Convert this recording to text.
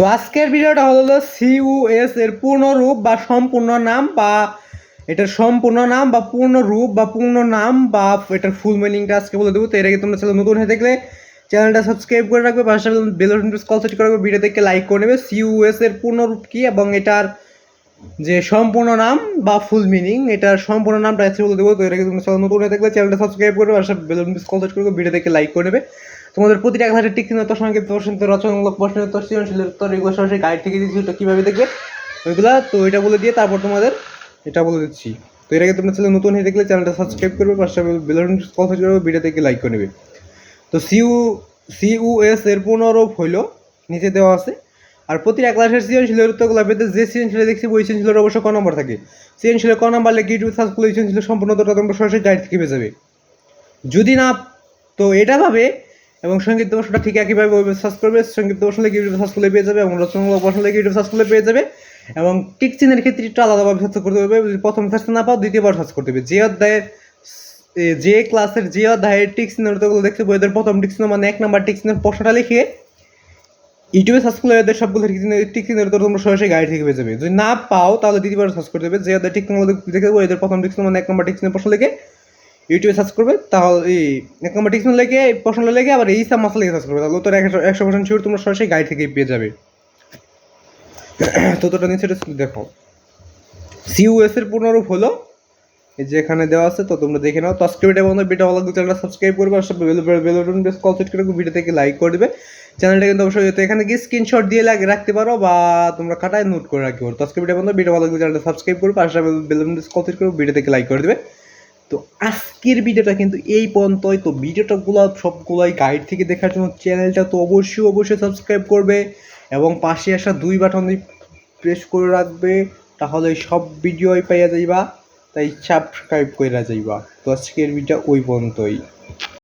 তো আজকের ভিডিওটা হলো সিইউএস এর পূর্ণ রূপ বা সম্পূর্ণ নাম বা এটার সম্পূর্ণ নাম বা পূর্ণ রূপ বা পূর্ণ নাম বা এটার ফুল মিনিংটা আজকে বলে দেবো। তো এর আগে তোমরা চ্যানেল নতুন হয়ে দেখলে চ্যানেলটা সাবস্ক্রাইব করে রাখবে, পাশে বেল কল সেট করে রাখবে ভিডিও দেখে লাইক করে নেবে। সিইউএস এর পূর্ণ রূপ কি এবং এটার যে সম্পূর্ণ নাম বা ফুল মিনিং এটার সম্পূর্ণ নামটা আজকে বলে দেবো। তো এর আগে তোমরা চ্যানেল নতুন হয়ে দেখলে চ্যানেলটা সাবস্ক্রাইব করবে পাশে বেল কল সেট করে ভিডিও দেখে লাইক করে নেবে। তোমাদের প্রতিটা ক্লাসের টিক চিহ্ন সঙ্গে প্রশ্ন রচনামূলক প্রশ্ন উত্তর সৃজনশীল উত্তর এগুলো সরাসরি গাইড থেকে দিচ্ছি ওটা কীভাবে দেখবে? ওইগুলা, তো এটা বলে দিয়ে তারপর তোমাদের এটা বলে দিচ্ছি। তো এর আগে তোমরা চ্যানেল নতুন হয়ে দেখলে চ্যানেলটা সাবস্ক্রাইব করবে, পাশে বেলুন কল করবে ভিডিও থেকে লাইক করে নেবে। তো সিউ সিইউএস এর পুনরূপ হইল, নিচে দেওয়া আছে। আর প্রতিটা ক্লাসের সৃজনশীলের উত্তরগুলো পেতে যে সৃজনশীলে দেখছি ওই সৃজনশীলের অবশ্য ক নম্বর থাকে। সৃজনশীলের ক নম্বর লেগে ইউটিউব সার্চ করলে সৃজনশীলের সম্পূর্ণ তোমরা সরাসরি গাইড থেকে পেয়ে যাবে। যদি না, তো এটা ভাবে এবং সংগীত প্রশ্নটা ঠিক একইভাবে ওইভাবে সার্চ করবে, সংগীত প্রশ্ন লেগে ইউটিউব সার্চ করলে পেয়ে যাবে এবং রচনামূলক প্রশ্ন লেগে ইউটিউব সার্চ করলে পেয়ে যাবে এবং টিক চিহ্নের ক্ষেত্রে একটু আলাদাভাবে সার্চ করতে হবে। যদি প্রথম সার্চ না পাও, দ্বিতীয়বার সার্চ করতে হবে। যে অধ্যায়ের যে ক্লাসের যে অধ্যায়ের টিক চিহ্নের উত্তরগুলো দেখতে বইদের প্রথম টিক চিহ্ন মানে এক নাম্বার টিক চিহ্নের লিখে ইউটিউবে সার্চ করলে এদের সবগুলো টিক চিহ্নের উত্তর তোমরা সরাসরি গাইড থেকে পেয়ে যাবে। যদি না পাও, তাহলে দ্বিতীয়বার সার্চ করতে হবে। যে অধ্যায় টিক চিহ্ন দেখে দেবো এদের প্রথম টিক চিহ্ন মানে এক নাম্বার টিক চিহ্নের প্রশ্ন লিখে ইউটিউবে সার্চ করবে, তাহলে এই টিকশন লেগে প্রশ্ন লেগে, আবার এই সাম মশলা লেগে সার্চ করবে, তাহলে তোর একশো একশো পার্সেন্ট শিওর তোমরা সরাসরি গাইড থেকে পেয়ে যাবে। তো তোটা নিচে এটা দেখো। সিইউএস এর পুনরূপ হলো, এই যে এখানে দেওয়া আছে, তো তোমরা দেখে নাও। তো আজকে ভিডিও বন্ধু ভিডিও ভালো লাগলে চ্যানেলটা সাবস্ক্রাইব করবে, আর সব বেলুন বেস কল সেট করে ভিডিও থেকে লাইক করে দেবে। চ্যানেলটা কিন্তু অবশ্যই, তো এখানে গিয়ে স্ক্রিনশট দিয়ে লাগে রাখতে পারো, বা তোমরা খাটায় নোট করে রাখতে পারো। তো আজকে ভিডিও বন্ধু ভিডিও ভালো লাগলে চ্যানেলটা সাবস্ক্রাইব করবে, আর সব বেলুন বেস কল সেট করে ভিডিও থেকে লাইক করে দেবে। তো আজকের ভিডিওটা কিন্তু এই পর্যন্তই। তো ভিডিওটাগুলো সবগুলোই গাইড থেকে দেখার জন্য চ্যানেলটা তো অবশ্যই অবশ্যই সাবস্ক্রাইব করবে এবং পাশে আসা দুই বাটন প্রেস করে রাখবে, তাহলে সব ভিডিওই পাইয়া যাইবা। তাই সাবস্ক্রাইব করে যাইবা। তো আজকের ভিডিও ওই পর্যন্তই।